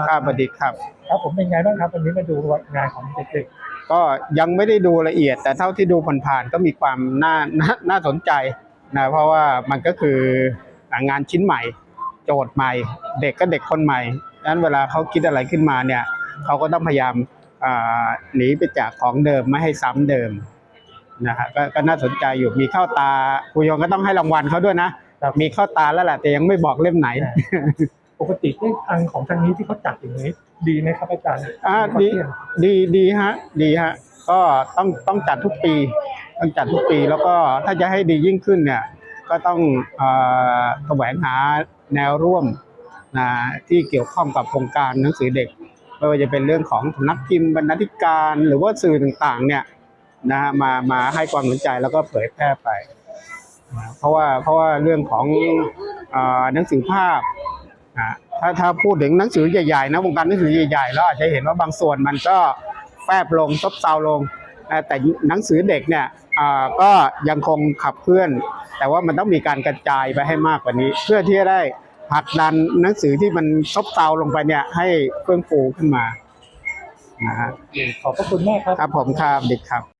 ารย์ครับสวัสดีครับ ครับผมเป็นไงบ้างครับวันนี้มาดูงานของเด็กก็ยังไม่ได้ดูละเอียด แต่เท่าที่ดูผ่านๆก็มีความน่าน่าน่าสนใจนะเพราะว่ามันก็คืองานชิ้นใหม่ โจทย์ใหม่ เด็กก็เด็กคนใหม่ดังนั้นเวลาเขาคิดอะไรขึ้นมาเนี่ยเขาก็ต้องพยายามอ่าหนีไปจากของเดิมไม่ให้ซ้ำเดิมนะฮะก็ก็น่าสนใจอยู่มีเข้าตาครูยงก็ต้องให้รางวัลเขาด้วยนะครับมีเข้าตาแล้วแหละแต่ยังไม่บอกเล่มไหนๆป กติที่ทางของทางนี้ที่เขาจัดอย่างนี้ ดีไหมครับอาจารย์อ่าดีดีดีฮะ ดีฮะ ก็ต้องต้องจัดทุกปี ต้องจัดทุกปีแล้วก็ถ้าจะให้ดียิ่งขึ้นเนี่ย ก็ต้องเอ่อแสวงหาแนวร่วมนะที่เกี่ยวข้องกับโครงการหนังสือเด็กไม่ว่าจะเป็นเรื่องของสำนักพิมพ์บรรณาธิการหรือว่าสื่อต่างๆ เนี่ยนะฮะมามาให้ความสนใจแล้วก็เผยแพร่ไปนะเพราะว่าเพราะว่าเรื่องของอ่อหนังสือภาพ ถ้าถ้าพูดถึงหนังสือใหญ่ๆนะวงการหนังสือใหญ่ๆแล้วอาจจะเห็นว่าบางส่วนมันก็แฟบลงซบเซาลงนะแต่หนังสือเด็กเนี่ยก็ยังคงขับเคลื่อน แต่ว่ามันต้องมีการกระจายไปให้มากกว่านี้ เพื่อที่จะได้ผลักดันหนังสือที่มันซบเซาลงไปเนี่ยให้เฟื่องฟูขึ้นมานะฮะขอบพระคุณมากครับครับผมครับเด็กครับ